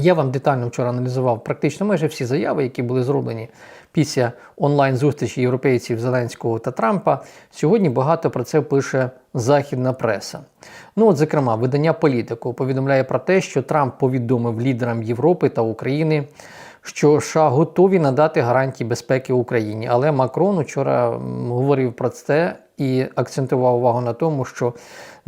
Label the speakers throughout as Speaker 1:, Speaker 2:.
Speaker 1: Я вам детально вчора аналізував практично майже всі заяви, які були зроблені після онлайн-зустрічі європейців Зеленського та Трампа. Сьогодні багато про це пише західна преса. Ну, от, зокрема, видання політику повідомляє про те, що Трамп повідомив лідерам Європи та України. Що США готові надати гарантії безпеки Україні, але Макрон вчора говорив про це і акцентував увагу на тому, що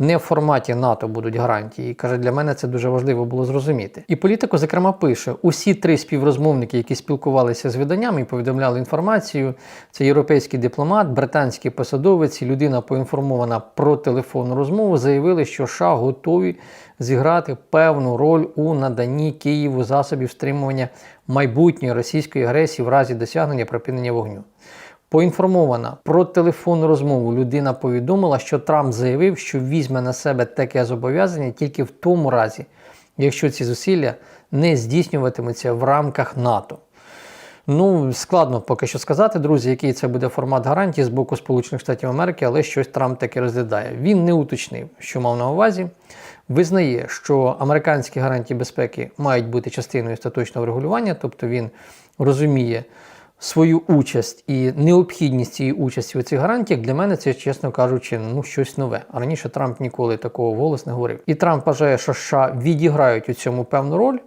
Speaker 1: не в форматі НАТО будуть гарантії. І каже, для мене це дуже важливо було зрозуміти. І політико, зокрема, пише: усі три співрозмовники, які спілкувалися з виданнями і повідомляли інформацію, це європейський дипломат, британський посадовець і людина поінформована про телефонну розмову, заявили, що США готові зіграти певну роль у наданні Києву засобів стримування майбутньої російської агресії в разі досягнення припинення вогню. Поінформована про телефонну розмову, людина повідомила, що Трамп заявив, що візьме на себе таке зобов'язання тільки в тому разі, якщо ці зусилля не здійснюватимуться в рамках НАТО. Ну, складно поки що сказати, друзі, який це буде формат гарантії з боку Сполучених Штатів Америки, але щось Трамп таки розглядає. Він не уточнив, що мав на увазі. Визнає, що американські гарантії безпеки мають бути частиною остаточного врегулювання, тобто він розуміє свою участь і необхідність цієї участі у цих гарантіях. Для мене це, чесно кажучи, ну щось нове. А раніше Трамп ніколи такого голос не говорив. І Трамп вважає, що США відіграють у цьому певну роль.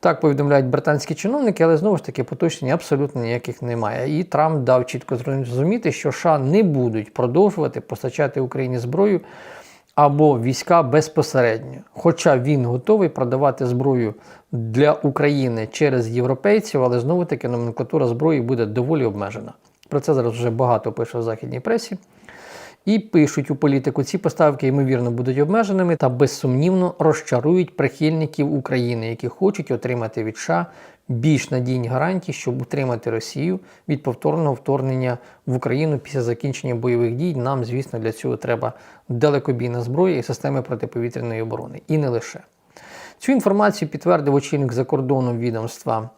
Speaker 1: Так повідомляють британські чиновники, але знову ж таки поточнень абсолютно ніяких немає. І Трамп дав чітко зрозуміти, що США не будуть продовжувати постачати Україні зброю або війська безпосередньо. Хоча він готовий продавати зброю для України через європейців, але знову таки номенклатура зброї буде доволі обмежена. Про це зараз вже багато пише в західній пресі. І пишуть у політику, ці поставки, ймовірно, будуть обмеженими та безсумнівно розчарують прихильників України, які хочуть отримати від США більш надійні гарантії, щоб утримати Росію від повторного вторгнення в Україну після закінчення бойових дій. Нам, звісно, для цього треба далекобійна зброя і системи протиповітряної оборони. І не лише. Цю інформацію підтвердив очільник закордонного відомства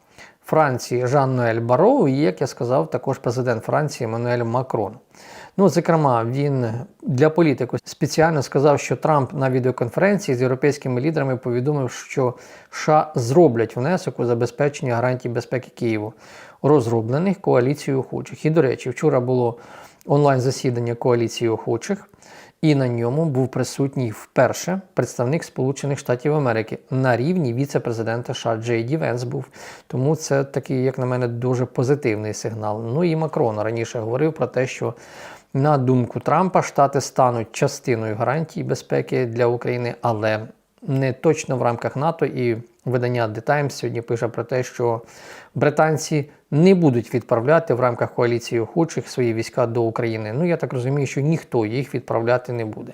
Speaker 1: Франції Жан-Ноель Баро, і, як я сказав, також президент Франції Еммануель Макрон. Ну, зокрема, він для політику спеціально сказав, що Трамп на відеоконференції з європейськими лідерами повідомив, що США зроблять внесок у забезпечення гарантій безпеки Києву, розроблених коаліцією охочих. І, до речі, вчора було онлайн-засідання коаліції охочих. І на ньому був присутній вперше представник Сполучених Штатів Америки на рівні віце-президента США Джей Ді Венс був. Тому це такий, як на мене, дуже позитивний сигнал. Ну і Макрон раніше говорив про те, що на думку Трампа Штати стануть частиною гарантій безпеки для України, але не точно в рамках НАТО. І видання The Times сьогодні пише про те, що британці не будуть відправляти в рамках коаліції охочих свої війська до України. Ну я так розумію, що ніхто їх відправляти не буде.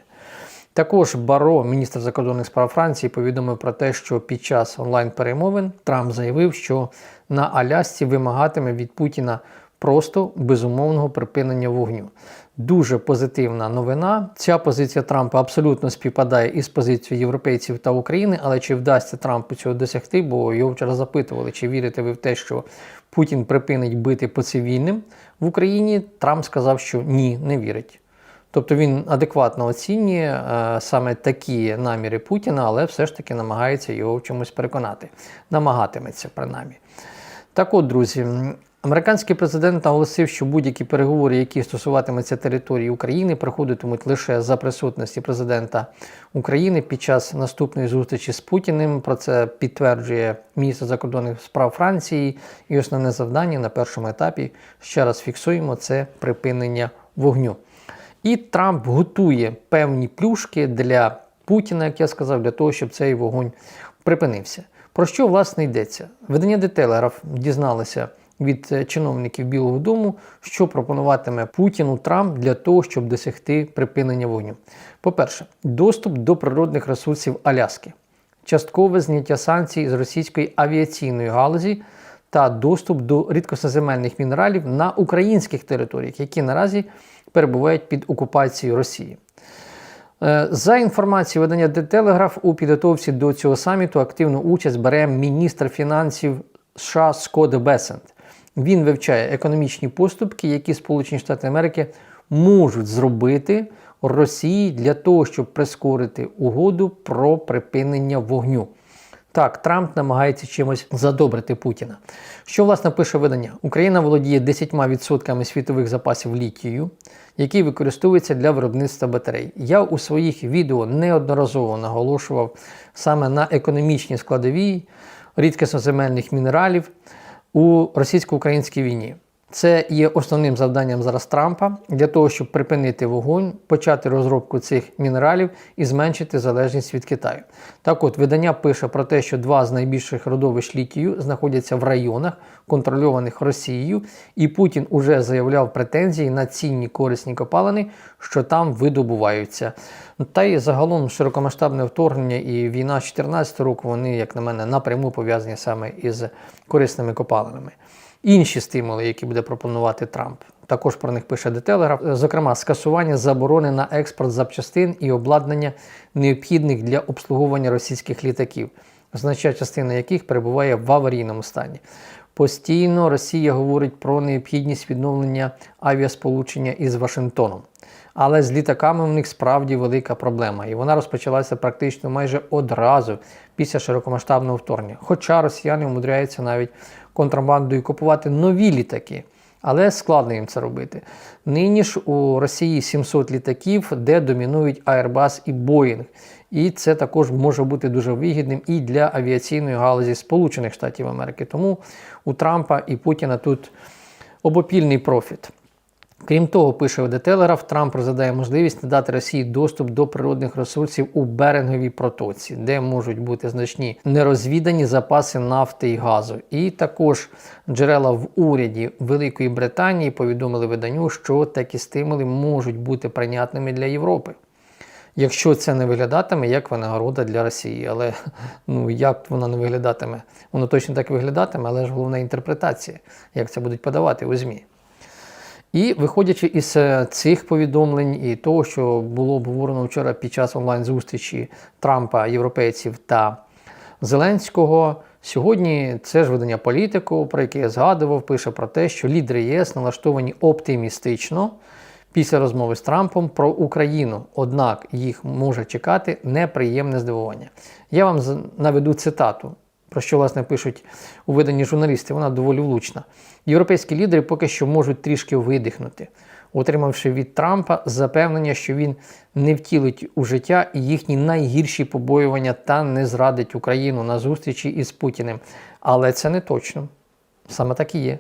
Speaker 1: Також Баро, міністр закордонних справ Франції, повідомив про те, що під час онлайн-перемовин Трамп заявив, що на Алясці вимагатиме від Путіна просто безумовного припинення вогню. Дуже позитивна новина. Ця позиція Трампа абсолютно співпадає із позицією європейців та України, але чи вдасться Трампу цього досягти? Бо його вчора запитували, чи вірите ви в те, що Путін припинить бити по цивільним в Україні? Трамп сказав, що ні, не вірить. Тобто він адекватно оцінює е, саме такі наміри Путіна, але все ж таки намагається його в чомусь переконати. Намагатиметься принаймні. Так от, друзі, американський президент наголосив, що будь-які переговори, які стосуватимуться території України, проходитимуть лише за присутності президента України під час наступної зустрічі з Путіним. Про це підтверджує міністр закордонних справ Франції. І основне завдання на першому етапі ще раз фіксуємо це припинення вогню. І Трамп готує певні плюшки для Путіна, як я сказав, для того, щоб цей вогонь припинився. Про що власне йдеться? Видання Telegraph дізналося від е, чиновників Білого Дому, що пропонуватиме Путіну Трамп для того, щоб досягти припинення вогню. По-перше, доступ до природних ресурсів Аляски, часткове зняття санкцій з російської авіаційної галузі та доступ до рідкосоземельних мінералів на українських територіях, які наразі перебувають під окупацією Росії. Е, За інформацією видання The Telegraph, у підготовці до цього саміту активну участь бере міністр фінансів США Скотт Бесент. Він вивчає економічні поступки, які Сполучені Штати Америки можуть зробити Росії для того, щоб прискорити угоду про припинення вогню. Так, Трамп намагається чимось задобрити Путіна. Що власне пише видання? Україна володіє 10% світових запасів літію, які використовуються для виробництва батарей. Я у своїх відео неодноразово наголошував саме на економічній складовій рідкісноземельних мінералів у російсько-українській війні. Це є основним завданням зараз Трампа для того, щоб припинити вогонь, почати розробку цих мінералів і зменшити залежність від Китаю. Так от, видання пише про те, що два з найбільших родовищ літію знаходяться в районах, контрольованих Росією, і Путін уже заявляв претензії на цінні корисні копалини, що там видобуваються. Та й загалом широкомасштабне вторгнення і війна 2014 року, вони, як на мене, напряму пов'язані саме із корисними копалинами інші стимули, які буде пропонувати Трамп. Також про них пише Telegraph. Зокрема, скасування заборони на експорт запчастин і обладнання необхідних для обслуговування російських літаків, значна частина яких перебуває в аварійному стані. Постійно Росія говорить про необхідність відновлення авіасполучення із Вашингтоном. Але з літаками в них справді велика проблема, і вона розпочалася практично майже одразу після широкомасштабного вторгнення. Хоча росіяни умудряються навіть контрабандою купувати нові літаки, але складно їм це робити. Нині ж у Росії 700 літаків, де домінують Airbus і Boeing. І це також може бути дуже вигідним і для авіаційної галузі Сполучених Штатів Америки. Тому у Трампа і Путіна тут обопільний профіт. Крім того, пише The Telegraph, Трамп розглядає можливість надати Росії доступ до природних ресурсів у беринговій протоці, де можуть бути значні нерозвідані запаси нафти і газу. І також джерела в уряді Великої Британії повідомили виданню, що такі стимули можуть бути прийнятними для Європи. Якщо це не виглядатиме як винагорода для Росії, але ну як вона не виглядатиме, воно точно так виглядатиме, але ж головна інтерпретація, як це будуть подавати у ЗМІ. І виходячи із е, цих повідомлень і того, що було обговорено вчора під час онлайн-зустрічі Трампа, європейців та Зеленського, сьогодні це ж видання політику, про яке я згадував, пише про те, що лідери ЄС налаштовані оптимістично після розмови з Трампом про Україну. Однак їх може чекати неприємне здивування. Я вам наведу цитату про що власне пишуть у виданні журналісти, вона доволі влучна. Європейські лідери поки що можуть трішки видихнути, отримавши від Трампа запевнення, що він не втілить у життя їхні найгірші побоювання та не зрадить Україну на зустрічі із Путіним. Але це не точно. Саме так і є.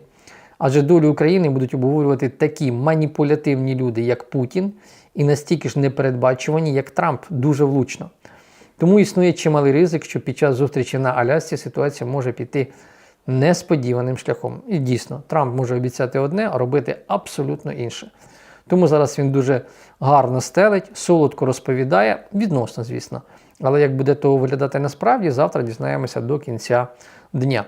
Speaker 1: Адже долю України будуть обговорювати такі маніпулятивні люди, як Путін, і настільки ж непередбачувані, як Трамп, дуже влучно. Тому існує чималий ризик, що під час зустрічі на Алясці ситуація може піти несподіваним шляхом. І дійсно, Трамп може обіцяти одне, а робити абсолютно інше. Тому зараз він дуже гарно стелить, солодко розповідає, відносно, звісно. Але як буде того виглядати насправді, завтра дізнаємося до кінця дня.